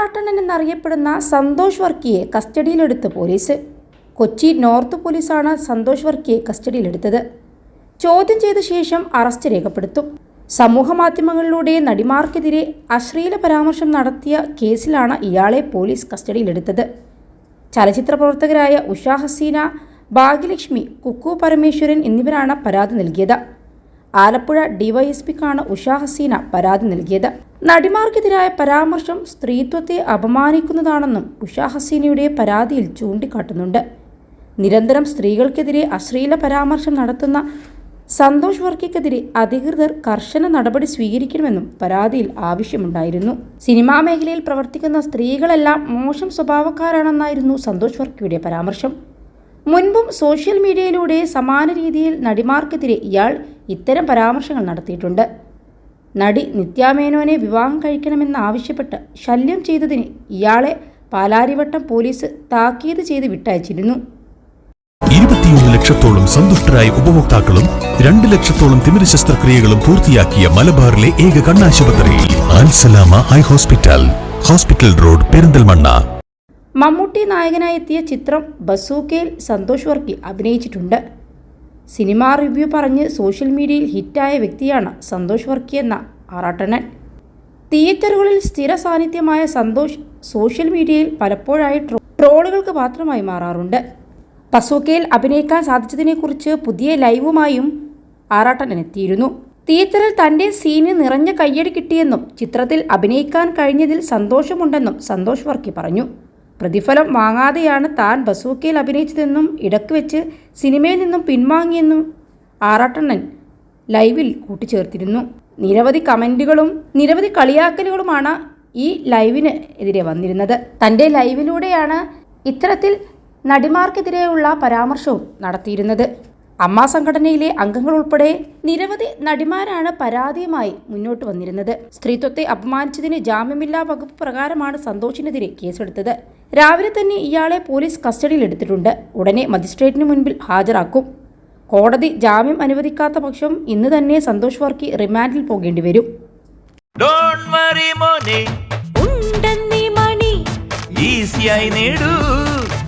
ആറാട്ടണ്ണൻ എന്നറിയപ്പെടുന്ന സന്തോഷ് വർക്കിയെ കസ്റ്റഡിയിലെടുത്ത് police. Kochi north പോലീസാണ് സന്തോഷ് വർക്കിയെ കസ്റ്റഡിയിലെടുത്തത്. ചോദ്യം ചെയ്ത ശേഷം അറസ്റ്റ് രേഖപ്പെടുത്തും. സമൂഹമാധ്യമങ്ങളിലൂടെ നടിമാർക്കെതിരെ അശ്ലീല പരാമർശം നടത്തിയ കേസിലാണ് ഇയാളെ പോലീസ് കസ്റ്റഡിയിലെടുത്തത്. ചലച്ചിത്ര പ്രവർത്തകരായ ഉഷ ഹസീന ഭാഗ്യലക്ഷ്മി കുക്കു പരമേശ്വരൻ എന്നിവരാണ് പരാതി നൽകിയത്. ആലപ്പുഴ ഡിവൈഎസ്പിക്കാണ് ഉഷാ ഹസീന പരാതി നൽകിയത്. നടിമാർക്കെതിരായ പരാമർശം സ്ത്രീത്വത്തെ അപമാനിക്കുന്നതാണെന്നും ഉഷാ ഹസീനയുടെ പരാതിയിൽ ചൂണ്ടിക്കാട്ടുന്നുണ്ട്. നിരന്തരം സ്ത്രീകൾക്കെതിരെ അശ്ലീല പരാമർശം നടത്തുന്ന സന്തോഷ് വർക്കിക്കെതിരെ അധികൃതർ കർശന നടപടി സ്വീകരിക്കണമെന്നും പരാതിയിൽ ആവശ്യമുണ്ടായിരുന്നു. സിനിമാ മേഖലയിൽ പ്രവർത്തിക്കുന്ന സ്ത്രീകളെല്ലാം മോശം സ്വഭാവക്കാരാണെന്നായിരുന്നു സന്തോഷ് വർക്കിയുടെ പരാമർശം. മുൻപും സോഷ്യൽ മീഡിയയിലൂടെ സമാന രീതിയിൽ നടിമാർക്കെതിരെ ഇയാൾ ഇത്തരം പരാമർശങ്ങൾ നടത്തിയിട്ടുണ്ട്. നടി നിത്യാമേനോനെ വിവാഹം കഴിക്കണമെന്നാവശ്യപ്പെട്ട് ശല്യം ചെയ്തതിന് ഇയാളെ പാലാരിവട്ടം പോലീസ് താക്കീത് ചെയ്ത് വിട്ടയച്ചിരുന്നു. ഇരുപത്തിയൊന്ന് ലക്ഷത്തോളം സന്തുഷ്ടരായ ഉപഭോക്താക്കളും രണ്ട് ലക്ഷത്തോളം തിമിര ശസ്ത്രക്രിയകളും പൂർത്തിയാക്കിയ മലബാറിലെ ഏക കണ്ണാശുപത്രി Al Salama eye hospital hospital road Perinthalmanna. Mammootty നായകനായി എത്തിയ ചിത്രം ബസൂക്കയിൽ സന്തോഷ് വർക്കി അഭിനയിച്ചിട്ടുണ്ട്. സിനിമാ റിവ്യൂ പറഞ്ഞ് സോഷ്യൽ മീഡിയയിൽ ഹിറ്റായ വ്യക്തിയാണ് സന്തോഷ് വർക്കി എന്ന ആറാട്ടനൻ തിയേറ്ററുകളിൽ സ്ഥിര സാന്നിധ്യമായ സന്തോഷ് സോഷ്യൽ മീഡിയയിൽ പലപ്പോഴായി ട്രോ- ട്രോളുകൾക്ക് മാത്രമായി മാറാറുണ്ട്. പസോക്കയിൽ അഭിനയിക്കാൻ സാധിച്ചതിനെക്കുറിച്ച് പുതിയ ലൈവുമായും ആറാട്ടനെത്തിയിരുന്നു തിയേറ്ററിൽ തന്റെ സീന് നിറഞ്ഞ കയ്യടി കിട്ടിയെന്നും ചിത്രത്തിൽ അഭിനയിക്കാൻ കഴിഞ്ഞതിൽ സന്തോഷമുണ്ടെന്നും സന്തോഷ് വർക്കി പറഞ്ഞു. പ്രതിഫലം വാങ്ങാതെയാണ് താൻ ബസൂക്കയിൽ അഭിനയിച്ചതെന്നും ഇടയ്ക്ക് വെച്ച് സിനിമയിൽ നിന്നും പിൻവാങ്ങിയെന്നും ആറാട്ടണ്ണൻ ലൈവിൽ കൂട്ടിച്ചേർത്തിരുന്നു. നിരവധി കമന്റുകളും നിരവധി കളിയാക്കലുകളുമാണ് ഈ ലൈവിന് എതിരെ വന്നിരുന്നത്. തന്റെ ലൈവിലൂടെയാണ് ഇത്തരത്തിൽ നടിമാർക്കെതിരെയുള്ള പരാമർശവും നടത്തിയിരുന്നത്. അമ്മ സംഘടനയിലെ അംഗങ്ങൾ ഉൾപ്പെടെ നിരവധി നടിമാരാണ് പരാതിയുമായി മുന്നോട്ട് വന്നിരുന്നത്. സ്ത്രീത്വത്തെ അപമാനിച്ചതിന് ജാമ്യമില്ലാ വകുപ്പ് പ്രകാരമാണ് സന്തോഷിനെതിരെ കേസെടുത്തത്. രാവിലെ തന്നെ ഇയാളെ പോലീസ് കസ്റ്റഡിയിലെടുത്തിട്ടുണ്ട് ഉടനെ മജിസ്ട്രേറ്റിന് മുൻപിൽ ഹാജരാക്കും. കോടതി ജാമ്യം അനുവദിക്കാത്ത പക്ഷം ഇന്ന് തന്നെ സന്തോഷ് വർക്കി റിമാൻഡിൽ പോകേണ്ടി വരും. ഈസിയായി നേടൂ.